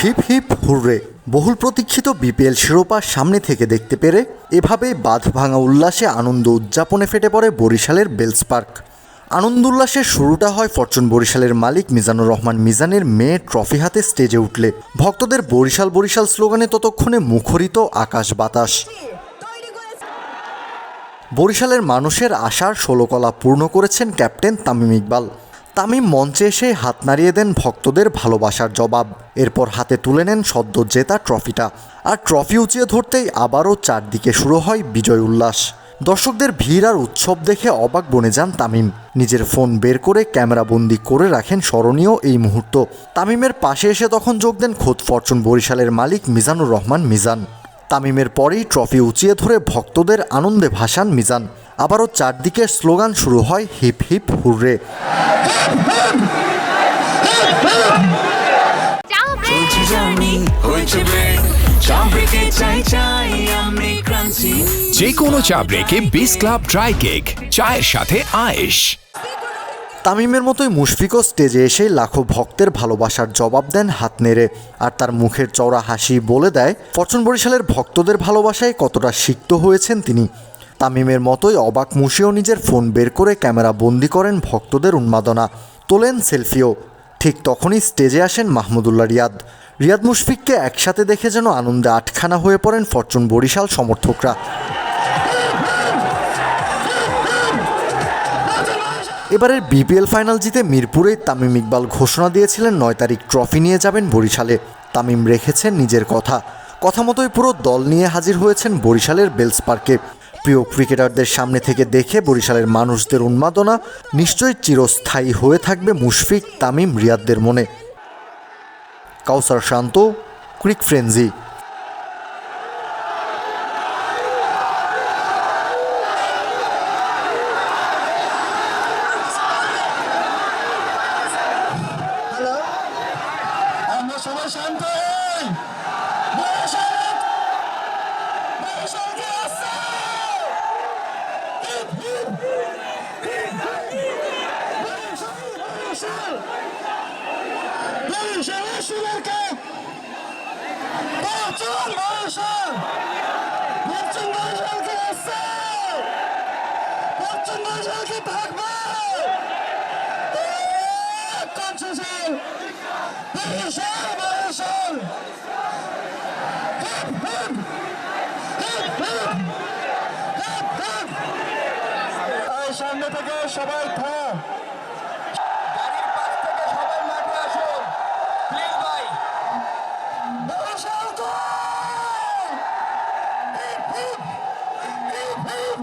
Hip hip, hurray. বহুল প্রতীক্ষিত BPL শিরোপা সামনে থেকে দেখতে পেরে এভাবেই বাঁধ ভাঙা উল্লাসে আনন্দ উদযাপনে ফেটে পড়ে বরিশালের বেলস পার্ক। আনন্দ উল্লাসের শুরুটা হয় ফরচুন বরিশালের মালিক মিজানুর রহমান মিজানের মেয়ে ট্রফি হাতে স্টেজে উঠলে। ভক্তদের বরিশাল বরিশাল স্লোগানে ততক্ষণে মুখরিত আকাশ বাতাস। বরিশালের মানুষের আশার ষোলকলা পূর্ণ করেছেন ক্যাপ্টেন তামিম ইকবাল। তামিম মঞ্চে এসে হাত নাড়িয়ে দেন ভক্তদের ভালোবাসার জবাব। এরপর হাতে তুলে নেন সদ্য জেতা ট্রফিটা। আর ট্রফি উঁচিয়ে ধরতেই আবারও চারদিকে শুরু হয় বিজয় উল্লাস। দর্শকদের ভিড় আর উৎসব দেখে অবাক বনে যান তামিম। নিজের ফোন বের করে ক্যামেরাবন্দি করে রাখেন স্মরণীয় এই মুহূর্ত। তামিমের পাশে এসে তখন যোগ দেন খোদ ফরচুন বরিশালের মালিক মিজানুর রহমান মিজান। তামিমের পরেই ট্রফি উঁচিয়ে ধরে ভক্তদের আনন্দে ভাসান মিজান। আবারও চারদিকে স্লোগান শুরু হয় হিপ হিপ হুররে। যে কোনো চা ব্রেকে বিস ক্লাব ড্রাই কেক চায়ের সাথে আয়েশ। তামিমের মতোই মুশফিকও স্টেজে এসে লাখো ভক্তের ভালোবাসার জবাব দেন হাত নেড়ে। আর তার মুখের চওড়া হাসি বলে দেয় ফরচুন বরিশালের ভক্তদের ভালোবাসায় কতটা সিক্ত হয়েছেন তিনি। তামিমের মতোই অবাক মুশিও নিজের ফোন বের করে ক্যামেরা বন্দি করেন ভক্তদের উন্মাদনা। তোলেন সেলফিও। ঠিক তখনই স্টেজে আসেন মাহমুদুল্লাহ রিয়াদ। রিয়াদ মুশফিককে একসাথে দেখে যেন আনন্দে আটখানা হয়ে পড়েন ফরচুন বরিশাল সমর্থকরা। এবারের বিপিএল ফাইনাল জিতে মিরপুরে তামিম ইকবাল ঘোষণা দিয়েছিলেন নয় তারিখ ট্রফি নিয়ে যাবেন বরিশালে। তামিম রেখেছেন নিজের কথা। কথা মতোই পুরো দল নিয়ে হাজির হয়েছেন বরিশালের বেলস পার্কে। প্রিয় ক্রিকেটারদের সামনে থেকে দেখে বরিশালের মানুষদের উন্মাদনা নিশ্চয়ই চিরস্থায়ী হয়ে থাকবে মুশফিক, তামিম, রিয়াদদের মনে। কাউসার শান্ত, ক্রিক ফ্রেন্জি সবাই শান্ত hip! Hip, hip! Hip, সবাই থা গাড়ির পাশ থেকে সবাই মাঠে আসুন। প্লিজ ভাই। বরিশাল তো হিপ হিপ হিপ